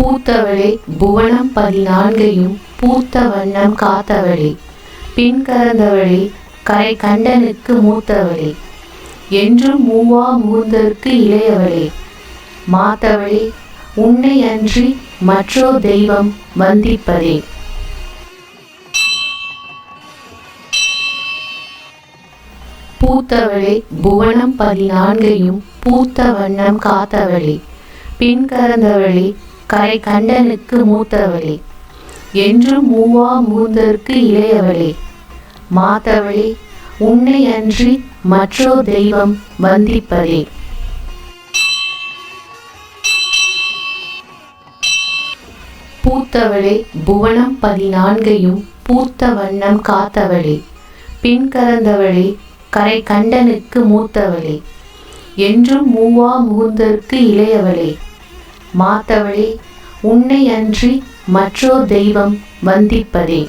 பூத்தவளே புவனம் பதினான்கையும் பூத்த வண்ணம் காத்தவளே. பின் கறந்தவளே கரை கண்டனுக்கு மூத்தவளே. என்றும் மூவா மூர்ந்தற்கு இளையவளே. மாத்தவளே உன்னை அன்றி மற்றோ தெய்வம் வந்திப்பதே. பூத்தவளே புவனம் பதினான்கையும் பூத்த வண்ணம் காத்தவளே. பின் கறந்தவளே கரை கண்டனுக்கு மூத்தவளே. என்றும் மூவா மூந்தற்கு இளையவளே. மாத்தவளே உன்னை அன்றி மற்றோ தெய்வம் வந்திப்பதே. பூத்தவளே புவனம் பதினான்கையும் பூத்த வண்ணம் காத்தவளே. பின் கறந்தவளே கரை கண்டனுக்கு மூத்தவளே. என்றும் மூவா முகுந்தற்கு இளையவளே. மாத்தவளே உன்னை அன்றி மற்றோர் தெய்வம் வந்திப்பதே.